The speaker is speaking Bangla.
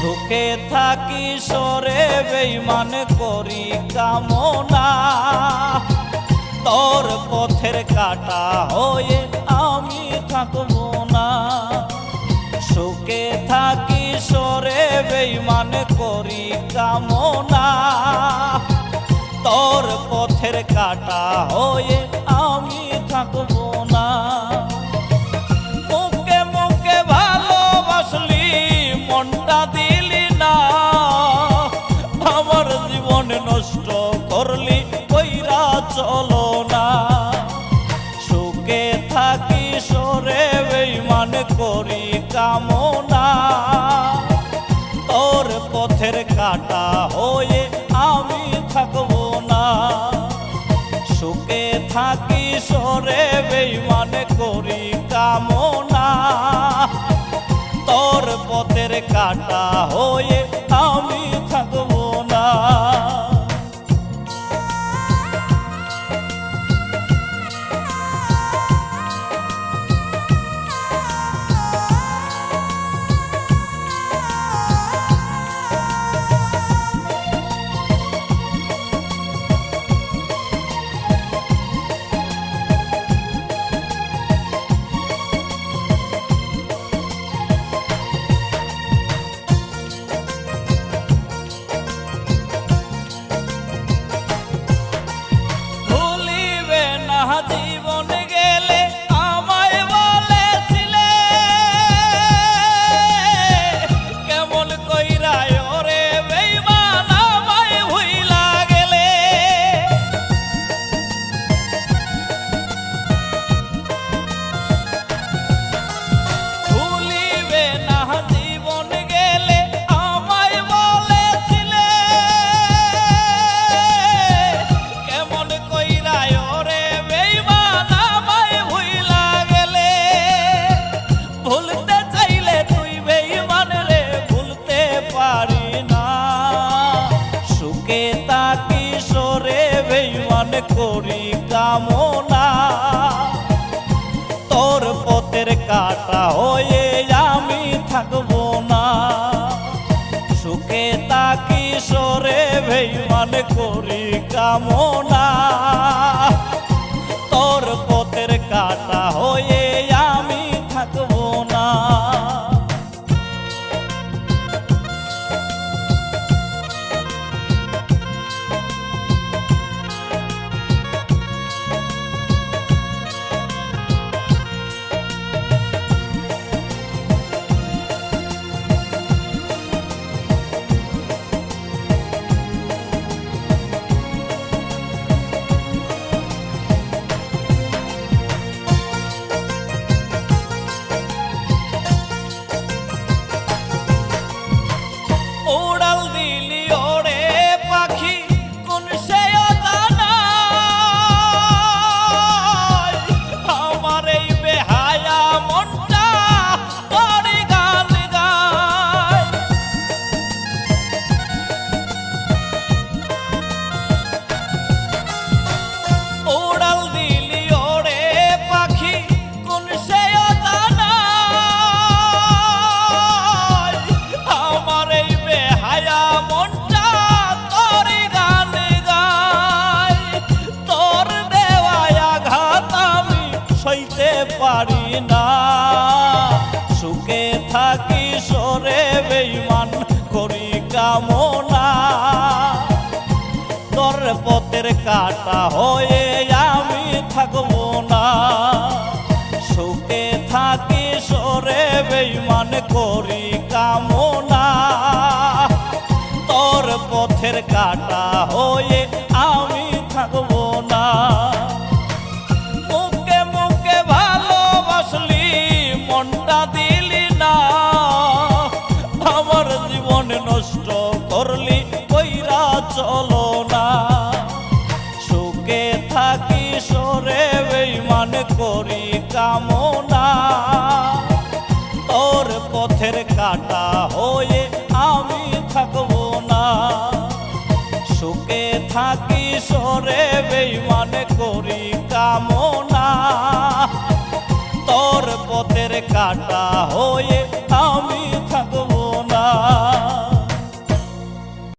সুখে থাকি সরে বেইমান করি কামনা। তোর পথের কাটা হয়ে আমি থাকব না। সুখে থাকি সরে বেইমান করি কামনা। তোর পথের কাটা হয়ে আমি থাকব না। বেইমান করি কামনা। তোর পথের কাটা হয়ে আমি থাকব না। সুখে থাকি সরে বেইমান করি কামনা। তোর পথের কাটা হয়ে আমি থাকব করি কামনা। তোর পথের কাটা হয়ে আমি থাকব না। সুখে তাকি সরে বেইমান করি কামনা। কাটা হয়ে আমি থাকব না। সুখে থাকি, সরে বেইমান করি কামনা। তোর পথের কাটা হয়ে আমি থাকব না। মুখে মুখে ভালোবাসলি, মনটা দিলি না। আমার জীবন নষ্ট করলি, কইরা চলো পথের কাটা হয়ে আমি থাকব না। সুখে থাকি সরে বেইমান করি কামনা। তোর পথের কাটা হয়ে